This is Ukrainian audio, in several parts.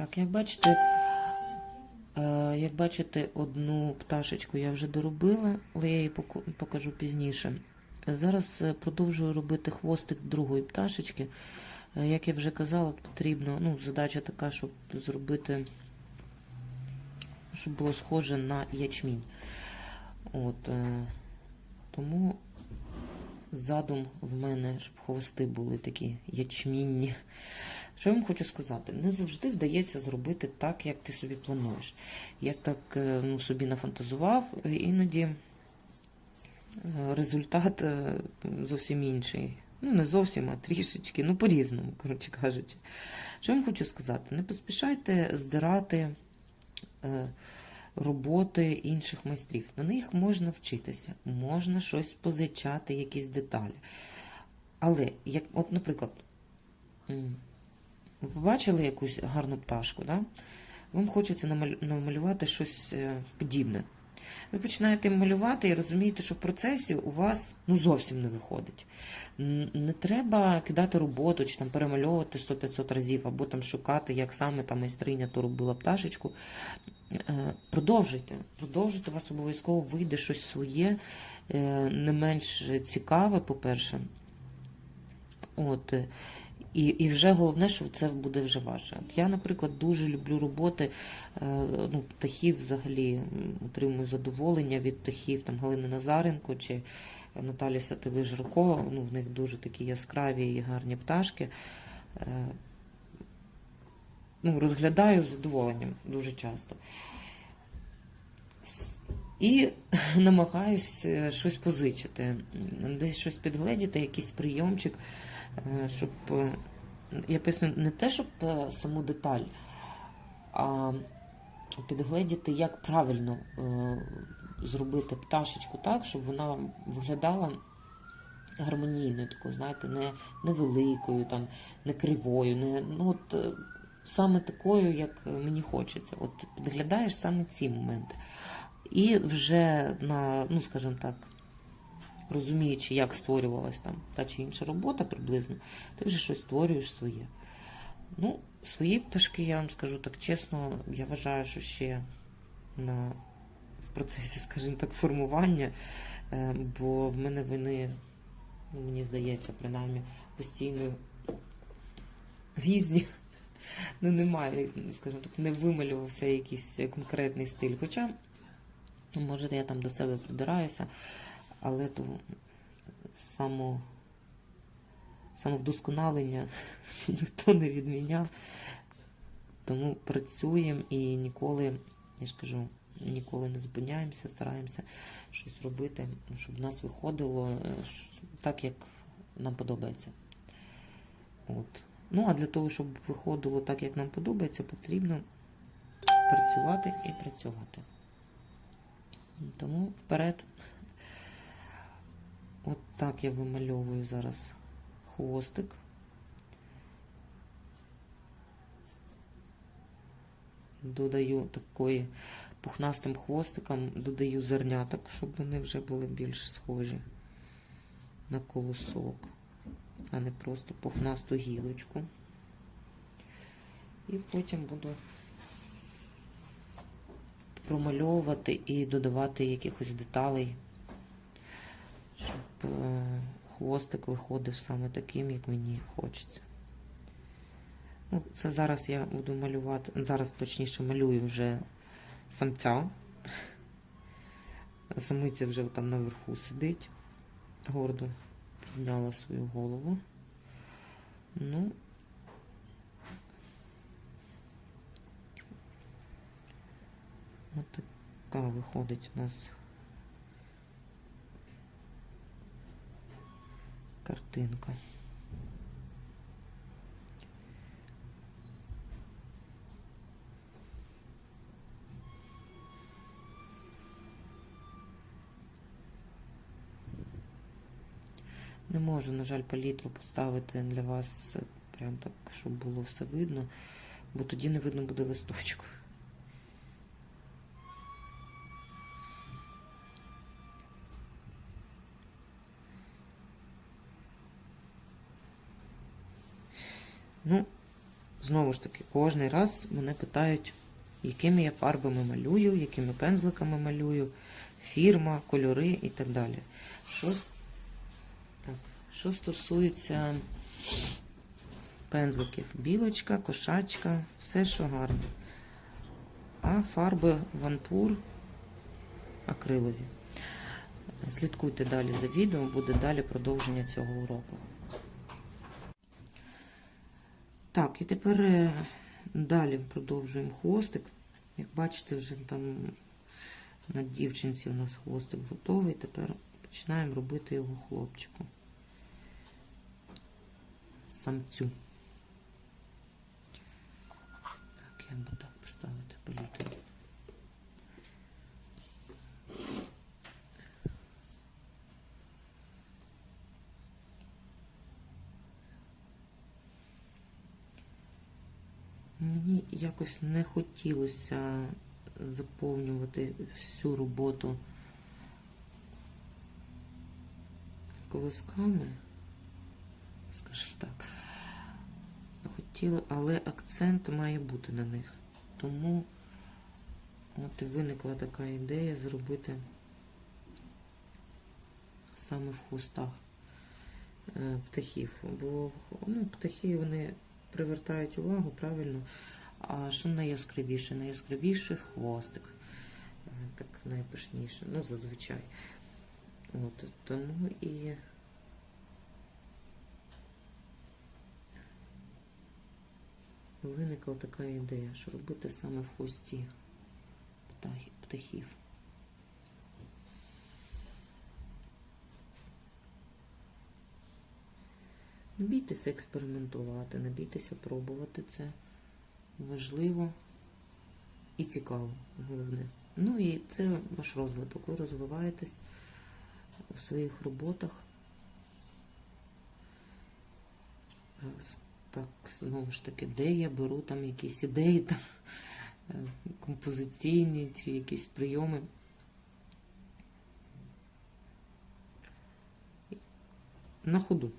Так, як бачите, е, як бачите, одну пташечку я вже доробила, але я її покажу пізніше. Зараз е, продовжую робити хвостик другої пташечки. Е, Як я вже казала, потрібно, ну, задача така, щоб зробити, щоб було схоже на ячмінь. От, тому задум в мене, щоб хвости були такі ячмінні. Що я вам хочу сказати? Не завжди вдається зробити так, як ти собі плануєш. Я так е, ну, собі нафантазував, е, іноді е, результат зовсім інший. Ну, не зовсім, а трішечки, ну, по-різному, коротше кажучи. Що я вам хочу сказати? Не поспішайте здирати роботи інших майстрів. На них можна вчитися, можна щось позичати, якісь деталі. Але, як, от, наприклад, ви побачили якусь гарну пташку, да? вам хочеться намалювати щось е, подібне. Ви починаєте малювати і розумієте, що в процесі у вас ну, зовсім не виходить. Не треба кидати роботу чи там перемальовувати 100-500 разів, або там шукати, як саме та майстриня то робила пташечку. Е, Продовжуйте, продовжуйте, у вас обов'язково вийде щось своє, е, не менш цікаве, по-перше. От. е, І, і вже головне, що це буде вже ваше. Я, наприклад, дуже люблю роботи ну, птахів взагалі отримую задоволення від птахів там Галини Назаренко чи Наталі Сативи Жиркова. Ну, в них дуже такі яскраві і гарні пташки. Ну, розглядаю з задоволенням дуже часто. І намагаюсь е, щось позичити, десь щось підгледіти, якийсь прийомчик, е, щоб е, я поясню, не те, щоб саму деталь, а підгледіти, як правильно зробити пташечку так, щоб вона виглядала гармонійною, такою, знаєте, не невеликою, там, не кривою, не, ну, от, саме такою, як мені хочеться. От підглядаєш саме ці моменти. І вже на, ну, скажімо так, розуміючи, як створювалась там та чи інша робота приблизно, ти вже щось створюєш своє. Ну, свої пташки, я вам скажу так чесно, я вважаю, що ще на, в процесі, скажімо так, формування, е, бо в мене вони, мені здається, принаймні, постійно різні. Ну, немає, скажімо так, не вималювався якийсь конкретний стиль. Хоча, може, я там до себе придираюся, але то само, самовдосконалення ніхто не відміняв. Тому працюємо і ніколи, я ж кажу, ніколи не зупиняємося, стараємося щось робити, щоб в нас виходило е, так, як нам подобається. От. Ну, а для того, щоб виходило так, як нам подобається, потрібно працювати і працювати. Тому вперед. От так я вимальовую зараз хвостик. Додаю такої пухнастим хвостиком, додаю зерняток, щоб вони вже були більш схожі на колосок, а не просто пухнасту гілочку. І потім буду промальовувати і додавати якихось деталей, щоб е, хвостик виходив саме таким, як мені хочеться. Ну, це зараз я буду малювати, зараз точніше малюю вже самця. Самиця вже там наверху сидить, гордо підняла свою голову. Ну, отака виходить у нас картинка. Не можу, на жаль, палітру поставити для вас е, прям так, щоб було все видно, бо тоді не видно буде листочку. Ну, знову ж таки, кожний раз мене питають, якими я фарбами малюю, якими пензликами малюю, фірма, кольори і так далі. Що, що стосується пензликів, білочка, кошачка, все, що гарно. А фарби ванпур акрилові. Слідкуйте далі за відео, буде далі продовження цього уроку. Так, і тепер е, далі продовжуємо хвостик. Як бачите, вже там на дівчинці у нас хвостик готовий. Тепер починаємо робити його хлопчику. Самцю. Так, як би так поставити політику. Мені якось не хотілося заповнювати всю роботу колосками, скажімо так. Хотіла, але акцент має бути на них. Тому от виникла така ідея зробити саме в хвостах е, птахів. Бо ну, птахи вони привертають увагу правильно. А що найяскравіше? Найяскравіше хвостик. Е, Так найпишніше, ну, зазвичай. От, тому і виникла така ідея, що робити саме в хвості птахів. Не бійтеся експериментувати, не бійтеся пробувати це важливо і цікаво, головне. Ну і це ваш розвиток. Ви розвиваєтесь у своїх роботах. Так, знову ж таки, де я беру там якісь ідеї, там, е, композиційні чи якісь прийоми. На ходу.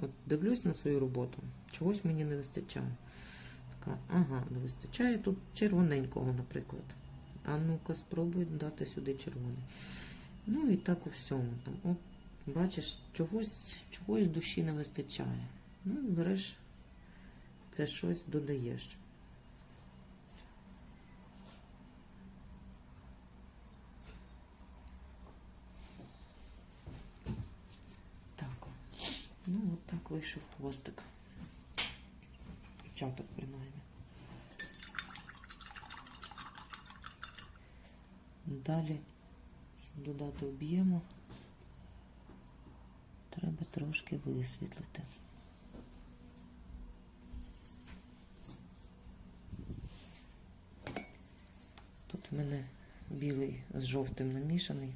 От дивлюсь на свою роботу, чогось мені не вистачає. Така, ага, не вистачає тут червоненького, наприклад. А ну-ка, спробуй дати сюди червоний. Ну і так у всьому. Там, о, бачиш, чогось, чогось душі не вистачає. Ну береш це щось додаєш. Так. Ну, от так вийшов хвостик. Початок, принаймні. Далі, щоб додати об'єму, треба трошки висвітлити. В мене білий з жовтим намішаний.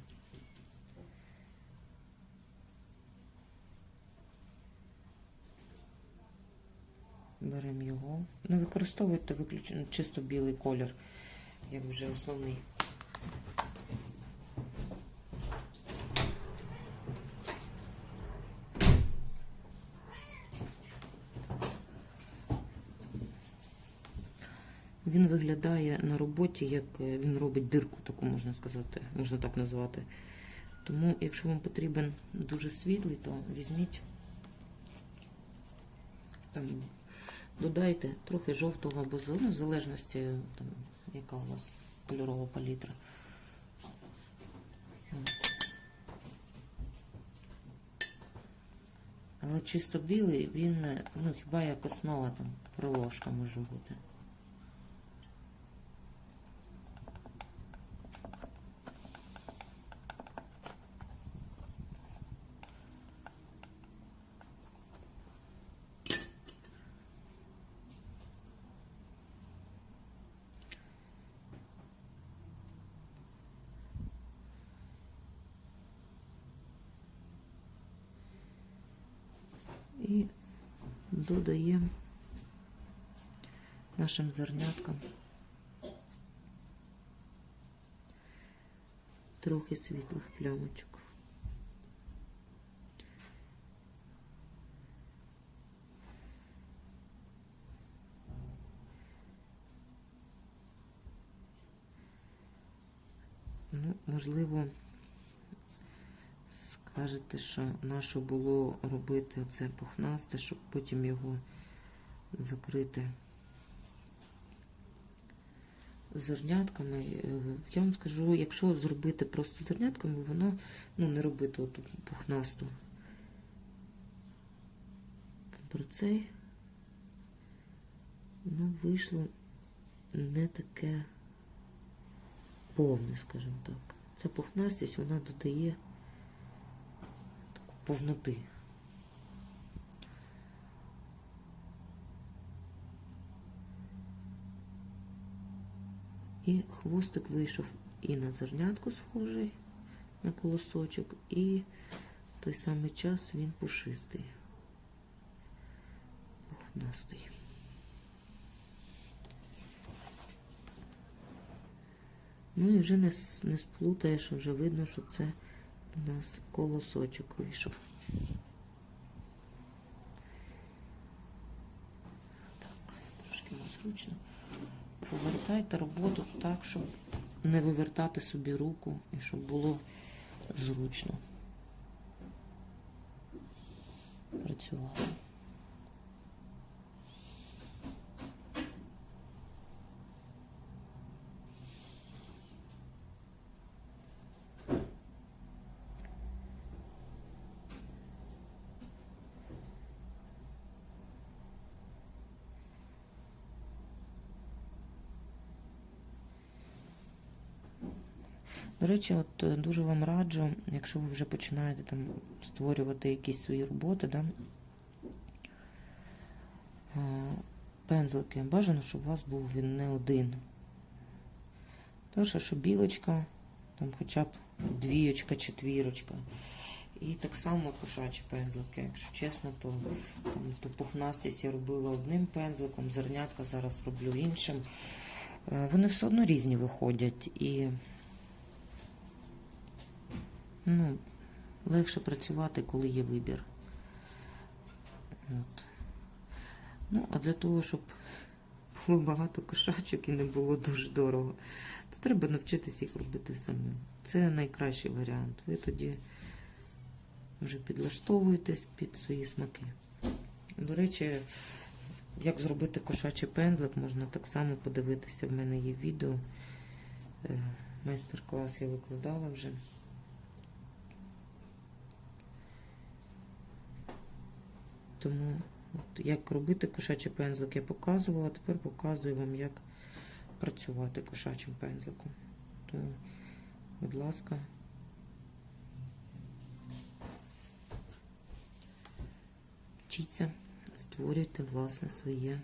Беремо його. Не використовуйте виключно чисто білий колір, як вже основний. Він виглядає на роботі, як е, він робить дирку, таку можна сказати, можна так назвати. Тому, якщо вам потрібен дуже світлий, то візьміть там додайте трохи жовтого або зеленого, в залежності, там, яка у вас кольорова палітра. Але чисто білий, він, е, ну, хіба як основа там, проложка може бути. додаємо нашим зерняткам трохи світлих плямочок. Ну, можливо, скажете, що нащо було робити оце пухнасте, щоб потім його закрити зернятками. Е, Я вам скажу, якщо зробити просто зернятками, воно ну, не робити оту пухнасту. Про цей ну, вийшло не таке повне, скажімо так. Ця пухнастість вона додає повноти. І хвостик вийшов і на зернятку схожий, на колосочок, і в той самий час він пушистий, пухнастий. Ну і вже не, не сплутаєш, вже видно, що це у нас колосочок вийшов. Так, трошки незручно. Повертайте роботу так, щоб не вивертати собі руку і щоб було зручно працювати. До речі, от е, дуже вам раджу, якщо ви вже починаєте там створювати якісь свої роботи, да, е, пензлики, бажано, щоб у вас був він не один. Перше, що білочка, там хоча б двієчка, четвірочка. І так само кошачі пензлики. Якщо чесно, то там ту пухнастість я робила одним пензликом, зернятка зараз роблю іншим. Е, Вони все одно різні виходять. І ну, легше працювати, коли є вибір. От. Ну, а для того, щоб було багато кошачок і не було дуже дорого, то треба навчитися їх робити самим. Це найкращий варіант. Ви тоді вже підлаштовуєтесь під свої смаки. До речі, як зробити кошачий пензлик, можна так само подивитися. В мене є відео. Е, Майстер-клас я викладала вже. Тому от, як робити кошачий пензлик я показувала, тепер показую вам, як працювати кошачим пензликом. Тому, будь ласка, вчіться, створюйте власне своє